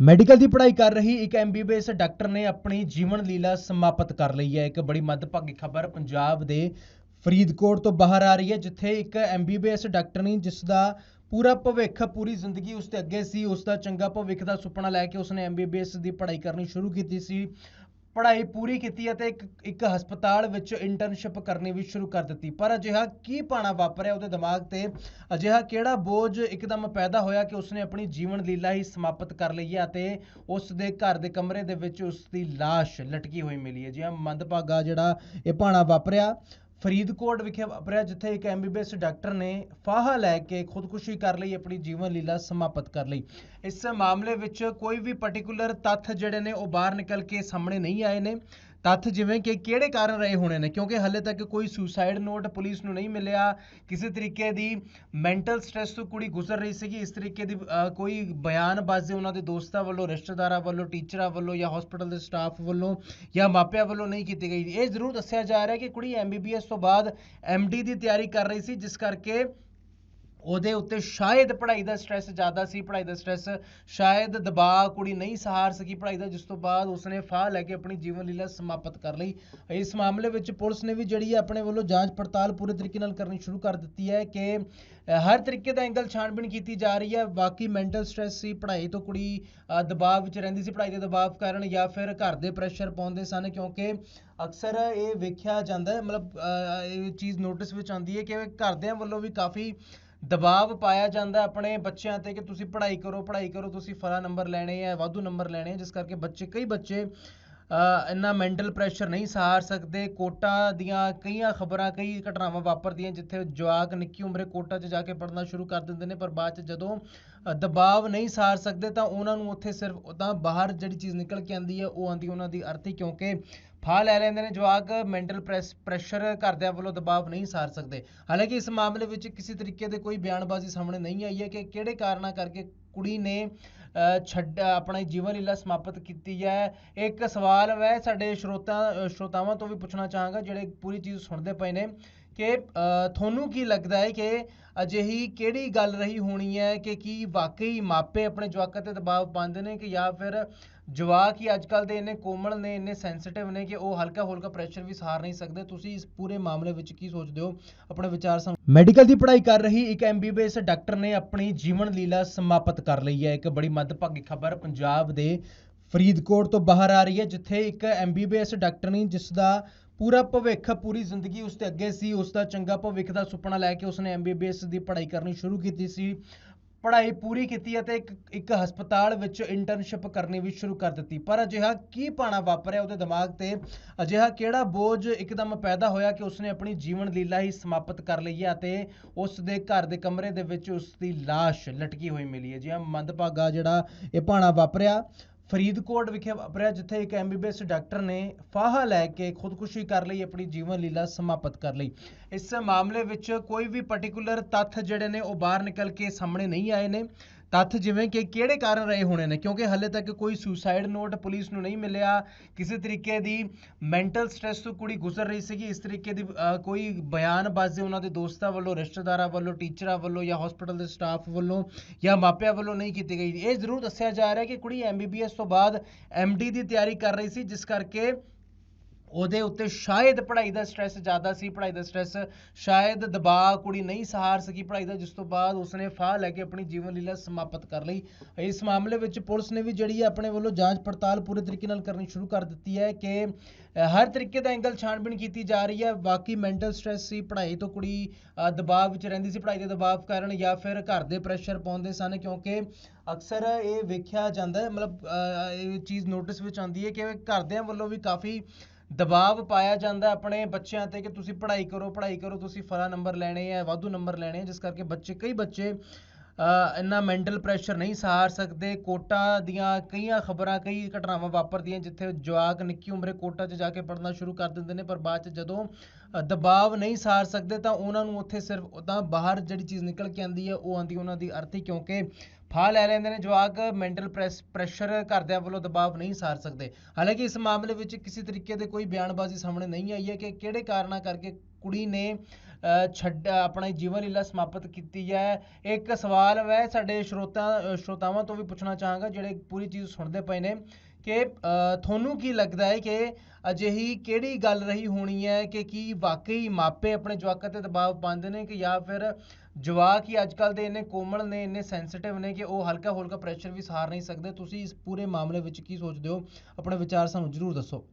Medical ਦੀ ਪੜ੍ਹਾਈ ਕਰ ਰਹੀ ਇੱਕ ਐਮਬੀਬੀਐਸ ਡਾਕਟਰ ਨੇ ਆਪਣੀ ਜੀਵਨ ਲੀਲਾ ਸਮਾਪਤ ਕਰ ਲਈ ਹੈ। ਇੱਕ ਬੜੀ ਮੰਦਭਾਗੀ ਖਬਰ ਪੰਜਾਬ ਦੇ ਫਰੀਦਕੋਟ ਤੋਂ ਬਾਹਰ ਆ ਰਹੀ ਹੈ, ਜਿੱਥੇ ਇੱਕ ਐਮਬੀਬੀਐਸ ਡਾਕਟਰ ਨੇ ਜਿਸ ਦਾ ਪੂਰਾ ਭਵਿੱਖ, ਪੂਰੀ ਜ਼ਿੰਦਗੀ ਉਸ ਤੇ ਅੱਗੇ ਸੀ, ਉਸ ਦਾ ਚੰਗਾ ਭਵਿੱਖ ਦਾ ਸੁਪਨਾ ਲੈ ਕੇ ਉਸਨੇ ਐਮਬੀਬੀਐਸ ਦੀ ਪੜ੍ਹਾਈ ਕਰਨੀ ਸ਼ੁਰੂ ਕੀਤੀ ਸੀ। ਪੜ੍ਹਾਈ ਪੂਰੀ ਕੀਤੀ ਅਤੇ ਇੱਕ ਇੱਕ ਹਸਪਤਾਲ ਵਿੱਚ ਇੰਟਰਨਸ਼ਿਪ ਕਰਨੀ ਵੀ ਸ਼ੁਰੂ ਕਰ ਦਿੱਤੀ। ਪਰ ਅਜਿਹਾ ਕੀ ਪਾਣਾ ਵਾਪਰਿਆ ਉਹਦੇ ਦਿਮਾਗ ਤੇ? ਅਜਿਹਾ ਕਿਹੜਾ ਬੋਝ ਇੱਕਦਮ ਪੈਦਾ ਹੋਇਆ ਕਿ ਉਸਨੇ ਆਪਣੀ ਜੀਵਨ ਲੀਲਾ ਹੀ ਸਮਾਪਤ ਕਰ ਲਈ ਹੈ ਅਤੇ ਉਸ ਦੇ ਘਰ ਦੇ ਕਮਰੇ ਦੇ ਵਿੱਚ ਉਸ ਦੀ ਲਾਸ਼ ਲਟਕੀ ਹੋਈ ਮਿਲੀ ਹੈ? ਜੀ ਹਾਂ ਮੰਦਭਾਗਾ ਜਿਹੜਾ ਇਹ ਪਾਣਾ ਵਾਪਰਿਆ। ਫਰੀਦਕੋਟ ਵਿਖੇ ਵਾਪਰਿਆ, ਜਿੱਥੇ ਇੱਕ ਐਮਬੀਬੀਐਸ ਡਾਕਟਰ ਨੇ ਫਾਹਾ ਲੈ ਕੇ ਖੁਦਕੁਸ਼ੀ ਕਰ ਲਈ, ਆਪਣੀ ਜੀਵਨ ਲੀਲਾ ਸਮਾਪਤ ਕਰ ਲਈ। ਇਸ ਮਾਮਲੇ ਵਿੱਚ ਕੋਈ ਵੀ ਪਾਰਟਿਕੂਲਰ ਤੱਥ ਜਿਹੜੇ ਨੇ ਉਹ ਬਾਹਰ ਨਿਕਲ ਕੇ ਸਾਹਮਣੇ ਨਹੀਂ ਆਏ ਨੇ। ਤੱਥ ਜਿਵੇਂ ਕਿ ਕਿਹੜੇ ਕਾਰਨ ਰਹੇ ਹੋਣੇ ਨੇ? ਕਿਉਂਕਿ ਹਲੇ ਤੱਕ ਕੋਈ ਸੁਸਾਈਡ ਨੋਟ ਪੁਲਿਸ ਨੂੰ ਨਹੀਂ ਮਿਲਿਆ। ਕਿਸੇ ਤਰੀਕੇ ਦੀ ਮੈਂਟਲ ਸਟ੍ਰੈਸ ਤੋਂ ਕੁੜੀ ਗੁਜ਼ਰ ਰਹੀ ਸੀਗੀ। ਇਸ ਤਰੀਕੇ ਦੀ ਕੋਈ ਬਿਆਨਬਾਜ਼ੀ ਉਹਨਾਂ ਦੇ ਦੋਸਤਾਂ ਵੱਲੋਂ, ਰਿਸ਼ਤੇਦਾਰਾਂ ਵੱਲੋਂ, ਟੀਚਰਾਂ ਵੱਲੋਂ ਜਾਂ ਹਸਪੀਟਲ ਦੇ ਸਟਾਫ ਵੱਲੋਂ ਜਾਂ ਮਾਪਿਆਂ ਵੱਲੋਂ ਨਹੀਂ ਕੀਤੀ ਗਈ। ਇਹ ਜ਼ਰੂਰ ਦੱਸਿਆ ਜਾ ਰਿਹਾ ਕਿ ਕੁੜੀ ਐਮਬੀਬੀਐਸ ਤੋਂ ਬਾਅਦ ਐਮਡੀ ਦੀ ਤਿਆਰੀ ਕਰ ਰਹੀ ਸੀ, ਜਿਸ ਕਰਕੇ ਉਹਦੇ ਉੱਤੇ ਸ਼ਾਇਦ ਪੜ੍ਹਾਈ ਦਾ ਸਟ੍ਰੈਸ ਜ਼ਿਆਦਾ ਸੀ, ਪੜ੍ਹਾਈ ਦਾ ਸਟ੍ਰੈਸ ਸ਼ਾਇਦ ਦਬਾਅ ਕੁੜੀ ਨਹੀਂ ਸਹਾਰ ਸਕੀ ਪੜ੍ਹਾਈ ਦਾ, ਜਿਸ ਤੋਂ ਬਾਅਦ ਉਸਨੇ ਫਾਹ ਲੈ ਕੇ ਆਪਣੀ ਜੀਵਨ ਲੀਲਾ ਸਮਾਪਤ ਕਰ ਲਈ। ਇਸ ਮਾਮਲੇ ਵਿੱਚ ਪੁਲਿਸ ਨੇ ਵੀ ਜਿਹੜੀ ਹੈ ਆਪਣੇ ਵੱਲੋਂ ਜਾਂਚ ਪੜਤਾਲ ਪੂਰੇ ਤਰੀਕੇ ਨਾਲ ਕਰਨੀ ਸ਼ੁਰੂ ਕਰ ਦਿੱਤੀ ਹੈ ਕਿ ਹਰ ਤਰੀਕੇ ਦਾ ਐਂਗਲ ਛਾਣਬੀਣ ਕੀਤੀ ਜਾ ਰਹੀ ਹੈ। ਬਾਕੀ ਮੈਂਟਲ ਸਟ੍ਰੈਸ ਸੀ, ਪੜ੍ਹਾਈ ਤੋਂ ਕੁੜੀ ਦਬਾਅ ਵਿੱਚ ਰਹਿੰਦੀ ਸੀ, ਪੜ੍ਹਾਈ ਦੇ ਦਬਾਅ ਕਾਰਨ ਜਾਂ ਫਿਰ ਘਰ ਦੇ ਪ੍ਰੈਸ਼ਰ ਪਾਉਂਦੇ ਸਨ ਕਿਉਂਕਿ ਅਕਸਰ ਇਹ ਵੇਖਿਆ ਜਾਂਦਾ ਹੈ, ਮਤਲਬ ਇਹ ਚੀਜ਼ ਨੋਟਿਸ ਵਿੱਚ ਆਉਂਦੀ ਹੈ ਕਿ ਘਰਦਿਆਂ ਵੱਲੋਂ ਵੀ ਕਾਫੀ ਦਬਾਅ ਪਾਇਆ ਜਾਂਦਾ ਆਪਣੇ ਬੱਚਿਆਂ ਤੇ ਕਿ ਤੁਸੀਂ ਪੜ੍ਹਾਈ ਕਰੋ ਪੜ੍ਹਾਈ ਕਰੋ, ਤੁਸੀਂ ਫਲਾ ਨੰਬਰ ਲੈਣੇ ਆ, ਵਾਧੂ ਨੰਬਰ ਲੈਣੇ ਆ, ਜਿਸ ਕਰਕੇ ਬੱਚੇ, ਕਈ ਬੱਚੇ ਇੰਨਾ ਮੈਂਟਲ ਪ੍ਰੈਸ਼ਰ ਨਹੀਂ ਸਹਾਰ ਸਕਦੇ, ਕੋਟਾ ਦੀਆਂ ਕਈਆਂ ਖਬਰਾਂ, ਕਈ ਘਟਨਾਵਾਂ ਵਾਪਰਦੀਆਂ ਜਿੱਥੇ ਜਵਾਕ ਨਿੱਕੀ ਉਮਰੇ ਕੋਟਾ 'ਚ ਜਾ ਕੇ ਪੜ੍ਹਨਾ ਸ਼ੁਰੂ ਕਰ ਦਿੰਦੇ ਨੇ, ਪਰ ਬਾਅਦ 'ਚ ਜਦੋਂ ਦਬਾਅ ਨਹੀਂ ਸਹਾਰ ਸਕਦੇ ਤਾਂ ਉਹਨਾਂ ਨੂੰ ਉੱਥੇ ਸਿਰਫ ਤਾਂ ਬਾਹਰ ਜਿਹੜੀ ਚੀਜ਼ ਨਿਕਲ ਕੇ ਆਉਂਦੀ ਹੈ, ਉਹ ਆਉਂਦੀ ਉਹਨਾਂ ਦੀ ਅਰਥੀ, ਕਿਉਂਕਿ ਫਾਹ ਲੈ ਲੈਂਦੇ ਨੇ ਜਵਾਕ ਮੈਂਟਲ ਪ੍ਰੈਸ਼ਰ ਘਰਦਿਆਂ ਵੱਲੋਂ ਦਬਾਅ ਨਹੀਂ ਸਾਰ ਸਕਦੇ। ਹਾਲਾਂਕਿ ਇਸ ਮਾਮਲੇ ਵਿੱਚ ਕਿਸੇ ਤਰੀਕੇ ਦੇ ਕੋਈ ਬਿਆਨਬਾਜ਼ੀ ਸਾਹਮਣੇ ਨਹੀਂ ਆਈ ਹੈ ਕਿ ਕਿਹੜੇ ਕਾਰਨਾਂ ਕਰਕੇ ਕੁੜੀ ਨੇ ਛੱਡ ਆਪਣਾ ਜੀਵਨ ਲੀਲਾ ਸਮਾਪਤ ਕੀਤੀ ਹੈ। ਇੱਕ ਸਵਾਲ ਮੈਂ ਸਾਡੇ ਸਰੋਤਾ ਅ, ਸਰੋਤਾਵਾਂ ਤੋਂ ਵੀ ਪੁੱਛਣਾ ਚਾਹਾਂਗਾ ਜਿਹੜੇ ਪੂਰੀ ਚੀਜ਼ ਸੁਣਦੇ ਪਏ ਨੇ। ਕਿ ਤੁਹਾਨੂੰ ਕੀ ਲੱਗਦਾ ਹੈ ਕਿ ਅਜਿਹੀ ਕਿਹੜੀ ਗੱਲ ਰਹੀ ਹੋਣੀ ਹੈ ਕਿ ਕੀ ਵਾਕਈ ਮਾਪੇ ਆਪਣੇ ਜਵਾਕਾਂ ਤੇ ਦਬਾਅ ਪਾਉਂਦੇ ਨੇ ਕਿ ਜਾਂ ਫਿਰ ਜਵਾਕ ਹੀ ਅੱਜ ਅੱਜਕੱਲ ਦੇ ਇੰਨੇ ਕੋਮਲ ਨੇ, ਇੰਨੇ ਸੈਂਸਿਟਿਵ ਨੇ ਕਿ ਉਹ ਹਲਕਾ ਹਲਕਾ ਪ੍ਰੈਸ਼ਰ ਵੀ ਸਹਾਰ ਨਹੀਂ ਸਕਦੇ? ਤੁਸੀਂ ਇਸ ਪੂਰੇ ਮਾਮਲੇ ਵਿੱਚ ਕੀ ਸੋਚਦੇ ਹੋ? ਆਪਣੇ ਵਿਚਾਰ ਸਾਂਝ ਮੈਡੀਕਲ ਦੀ ਪੜ੍ਹਾਈ ਕਰ ਰਹੀ ਇੱਕ ਐਮਬੀਬੀਐਸ ਡਾਕਟਰ ਨੇ ਆਪਣੀ ਜੀਵਨ ਲੀਲਾ ਸਮਾਪਤ ਕਰ ਲਈ ਹੈ। ਇੱਕ ਬੜੀ ਮੰਦਭਾਗੀ ਖਬਰ ਪੰਜਾਬ ਦੇ ਫਰੀਦਕੋਟ ਤੋਂ ਬਾਹਰ ਆ ਰਹੀ ਹੈ, ਜਿੱਥੇ ਇੱਕ ਐਮਬੀਬੀਐਸ ਡਾਕਟਰ ਨੇ ਜਿਸ ਦਾ ਪੂਰਾ ਭਵਿੱਖ, ਪੂਰੀ ਜ਼ਿੰਦਗੀ ਉਸ ਤੇ ਅੱਗੇ ਸੀ, ਉਸ ਦਾ ਚੰਗਾ ਭਵਿੱਖ ਦਾ ਸੁਪਨਾ ਲੈ ਕੇ ਉਸਨੇ ਐਮਬੀਬੀਐਸ ਦੀ ਪੜ੍ਹਾਈ ਕਰਨੀ ਸ਼ੁਰੂ ਕੀਤੀ ਸੀ। ਪੜ੍ਹਾਈ ਪੂਰੀ ਕੀਤੀ ਅਤੇ ਇੱਕ ਇੱਕ ਹਸਪਤਾਲ ਵਿੱਚ ਇੰਟਰਨਸ਼ਿਪ ਕਰਨੀ ਵੀ ਸ਼ੁਰੂ ਕਰ ਦਿੱਤੀ। ਪਰ ਅਜਿਹਾ ਕੀ ਪਾਣਾ ਵਾਪਰਿਆ ਉਹਦੇ ਦਿਮਾਗ ਤੇ? ਅਜਿਹਾ ਕਿਹੜਾ ਬੋਝ ਇੱਕਦਮ ਪੈਦਾ ਹੋਇਆ ਕਿ ਉਸਨੇ ਆਪਣੀ ਜੀਵਨ ਲੀਲਾ ਹੀ ਸਮਾਪਤ ਕਰ ਲਈ ਹੈ ਅਤੇ ਉਸ ਦੇ ਘਰ ਦੇ ਕਮਰੇ ਦੇ ਵਿੱਚ ਉਸ ਦੀ ਲਾਸ਼ ਲਟਕੀ ਹੋਈ ਮਿਲੀ ਹੈ? ਜੀ ਹਾਂ, ਮੰਦਭਾਗਾ ਜਿਹੜਾ ਇਹ ਪਾਣਾ ਵਾਪਰਿਆ। ਫਰੀਦਕੋਟ ਵਿਖੇ ਵਾਪਰਿਆ, ਜਿੱਥੇ ਇੱਕ ਐਮਬੀਬੀਐਸ ਡਾਕਟਰ ਨੇ ਫਾਹਾ ਲੈ ਕੇ ਖੁਦਕੁਸ਼ੀ ਕਰ ਲਈ, ਆਪਣੀ ਜੀਵਨ ਲੀਲਾ ਸਮਾਪਤ ਕਰ ਲਈ। ਇਸ ਮਾਮਲੇ ਵਿੱਚ ਕੋਈ ਵੀ ਪਾਰਟਿਕੂਲਰ ਤੱਥ ਜਿਹੜੇ ਨੇ ਉਹ ਬਾਹਰ ਨਿਕਲ ਕੇ ਸਾਹਮਣੇ ਨਹੀਂ ਆਏ ਨੇ। ਤੱਥ ਜਿਵੇਂ ਕਿ ਕਿਹੜੇ ਕਾਰਨ ਰਹੇ ਹੋਣੇ ਨੇ? ਕਿਉਂਕਿ ਹਲੇ ਤੱਕ ਕੋਈ ਸੁਸਾਈਡ ਨੋਟ ਪੁਲਿਸ ਨੂੰ ਨਹੀਂ ਮਿਲਿਆ। ਕਿਸੇ ਤਰੀਕੇ ਦੀ ਮੈਂਟਲ ਸਟ੍ਰੈਸ ਤੋਂ ਕੁੜੀ ਗੁਜ਼ਰ ਰਹੀ ਸੀਗੀ। ਇਸ ਤਰੀਕੇ ਦੀ ਕੋਈ ਬਿਆਨਬਾਜ਼ੀ ਉਹਨਾਂ ਦੇ ਦੋਸਤਾਂ ਵੱਲੋਂ, ਰਿਸ਼ਤੇਦਾਰਾਂ ਵੱਲੋਂ, ਟੀਚਰਾਂ ਵੱਲੋਂ ਜਾਂ ਹਸਪੀਟਲ ਦੇ ਸਟਾਫ ਵੱਲੋਂ ਜਾਂ ਮਾਪਿਆਂ ਵੱਲੋਂ ਨਹੀਂ ਕੀਤੀ ਗਈ। ਇਹ ਜ਼ਰੂਰ ਦੱਸਿਆ ਜਾ ਰਿਹਾ ਕਿ ਕੁੜੀ ਐਮਬੀਬੀਐਸ ਤੋਂ ਬਾਅਦ ਐਮਡੀ ਦੀ ਤਿਆਰੀ ਕਰ ਰਹੀ ਸੀ, ਜਿਸ ਕਰਕੇ ਉਹਦੇ ਉੱਤੇ ਸ਼ਾਇਦ ਪੜ੍ਹਾਈ ਦਾ ਸਟ੍ਰੈਸ ਜ਼ਿਆਦਾ ਸੀ, ਪੜ੍ਹਾਈ ਦਾ ਸਟ੍ਰੈਸ ਸ਼ਾਇਦ ਦਬਾਅ ਕੁੜੀ ਨਹੀਂ ਸਹਾਰ ਸਕੀ ਪੜ੍ਹਾਈ ਦਾ, ਜਿਸ ਤੋਂ ਬਾਅਦ ਉਸਨੇ ਫਾਹ ਲੈ ਕੇ ਆਪਣੀ ਜੀਵਨ ਲੀਲਾ ਸਮਾਪਤ ਕਰ ਲਈ। ਇਸ ਮਾਮਲੇ ਵਿੱਚ ਪੁਲਿਸ ਨੇ ਵੀ ਜਿਹੜੀ ਹੈ ਆਪਣੇ ਵੱਲੋਂ ਜਾਂਚ ਪੜਤਾਲ ਪੂਰੇ ਤਰੀਕੇ ਨਾਲ ਕਰਨੀ ਸ਼ੁਰੂ ਕਰ ਦਿੱਤੀ ਹੈ ਕਿ ਹਰ ਤਰੀਕੇ ਦਾ ਐਂਗਲ ਛਾਣਬੀਣ ਕੀਤੀ ਜਾ ਰਹੀ ਹੈ। ਬਾਕੀ ਮੈਂਟਲ ਸਟ੍ਰੈਸ ਸੀ, ਪੜ੍ਹਾਈ ਤੋਂ ਕੁੜੀ ਦਬਾਅ ਵਿੱਚ ਰਹਿੰਦੀ ਸੀ ਪੜ੍ਹਾਈ ਦੇ ਦਬਾਅ ਕਾਰਨ ਜਾਂ ਫਿਰ ਘਰ ਦੇ ਪ੍ਰੈਸ਼ਰ ਪਾਉਂਦੇ ਸਨ ਕਿਉਂਕਿ ਅਕਸਰ ਇਹ ਵੇਖਿਆ ਜਾਂਦਾ ਹੈ, ਮਤਲਬ ਇਹ ਚੀਜ਼ ਨੋਟਿਸ ਵਿੱਚ ਆਉਂਦੀ ਹੈ ਕਿ ਘਰਦਿਆਂ ਵੱਲੋਂ ਵੀ ਕਾਫੀ ਦਬਾਅ ਪਾਇਆ ਜਾਂਦਾ ਆਪਣੇ ਬੱਚਿਆਂ ਤੇ ਕਿ ਤੁਸੀਂ ਪੜ੍ਹਾਈ ਕਰੋ ਪੜ੍ਹਾਈ ਕਰੋ, ਤੁਸੀਂ ਫਲਾ ਨੰਬਰ ਲੈਣੇ ਆ, ਵਾਧੂ ਨੰਬਰ ਲੈਣੇ ਆ, ਜਿਸ ਕਰਕੇ ਬੱਚੇ, ਕਈ ਬੱਚੇ ਇੰਨਾ ਮੈਂਟਲ ਪ੍ਰੈਸ਼ਰ ਨਹੀਂ ਸਹਾਰ ਸਕਦੇ, ਕੋਟਾ ਦੀਆਂ ਕਈਆਂ ਖਬਰਾਂ, ਕਈ ਘਟਨਾਵਾਂ ਵਾਪਰਦੀਆਂ ਜਿੱਥੇ ਜਵਾਕ ਨਿੱਕੀ ਉਮਰੇ ਕੋਟਾ 'ਚ ਜਾ ਕੇ ਪੜ੍ਹਨਾ ਸ਼ੁਰੂ ਕਰ ਦਿੰਦੇ ਨੇ, ਪਰ ਬਾਅਦ 'ਚ ਜਦੋਂ ਦਬਾਅ ਨਹੀਂ ਸਾਰ ਸਕਦੇ ਤਾਂ ਉਹਨਾਂ ਨੂੰ ਉੱਥੇ ਸਿਰਫ ਤਾਂ ਬਾਹਰ ਜਿਹੜੀ ਚੀਜ਼ ਨਿਕਲ ਕੇ ਆਉਂਦੀ ਹੈ ਉਹ ਆਉਂਦੀ ਉਹਨਾਂ ਦੀ ਅਰਥੀ ਕਿਉਂਕਿ ਫਾਹ ਲੈ ਲੈਂਦੇ ਨੇ ਜਵਾਕ ਮੈਂਟਲ ਪ੍ਰੈਸ ਪ੍ਰੈਸ਼ਰ ਘਰਦਿਆਂ ਵੱਲੋਂ ਦਬਾਅ ਨਹੀਂ ਸਾਰ ਸਕਦੇ। ਹਾਲਾਂਕਿ ਇਸ ਮਾਮਲੇ ਵਿੱਚ ਕਿਸੇ ਤਰੀਕੇ ਦੇ ਕੋਈ ਬਿਆਨਬਾਜ਼ੀ ਸਾਹਮਣੇ ਨਹੀਂ ਆਈ ਹੈ ਕਿ ਕਿਹੜੇ ਕਾਰਨਾਂ ਕਰਕੇ ਕੁੜੀ ਨੇ ਛੱਡ ਆਪਣਾ ਜੀਵਨ ਲੀਲਾ ਸਮਾਪਤ ਕੀਤੀ ਹੈ। ਇੱਕ ਸਵਾਲ ਮੈਂ ਸਾਡੇ ਸਰੋਤਾ ਅ, ਸਰੋਤਾਵਾਂ ਤੋਂ ਵੀ ਪੁੱਛਣਾ ਚਾਹਾਂਗਾ ਜਿਹੜੇ ਪੂਰੀ ਚੀਜ਼ ਸੁਣਦੇ ਪਏ ਨੇ। ਕਿ ਤੁਹਾਨੂੰ ਕੀ ਲੱਗਦਾ ਹੈ ਕਿ ਅਜਿਹੀ ਕਿਹੜੀ ਗੱਲ ਰਹੀ ਹੋਣੀ ਹੈ ਕਿ ਕੀ ਵਾਕਈ ਮਾਪੇ ਆਪਣੇ ਜਵਾਕਾਂ ਤੇ ਦਬਾਅ ਪਾਉਂਦੇ ਨੇ ਕਿ ਜਾਂ ਫਿਰ ਜਵਾਕ ਹੀ ਅੱਜਕੱਲ ਦੇ ਇੰਨੇ ਕੋਮਲ ਨੇ, ਇੰਨੇ ਸੈਂਸਿਟਿਵ ਨੇ ਕਿ ਉਹ ਹਲਕਾ ਹਲਕਾ ਪ੍ਰੈਸ਼ਰ ਵੀ ਸਹਾਰ ਨਹੀਂ ਸਕਦੇ? ਤੁਸੀਂ ਇਸ ਪੂਰੇ ਮਾਮਲੇ ਵਿੱਚ ਕੀ ਸੋਚਦੇ ਹੋ? ਆਪਣੇ ਵਿਚਾਰ ਸਾਨੂੰ ਜ਼ਰੂਰ ਦੱਸੋ।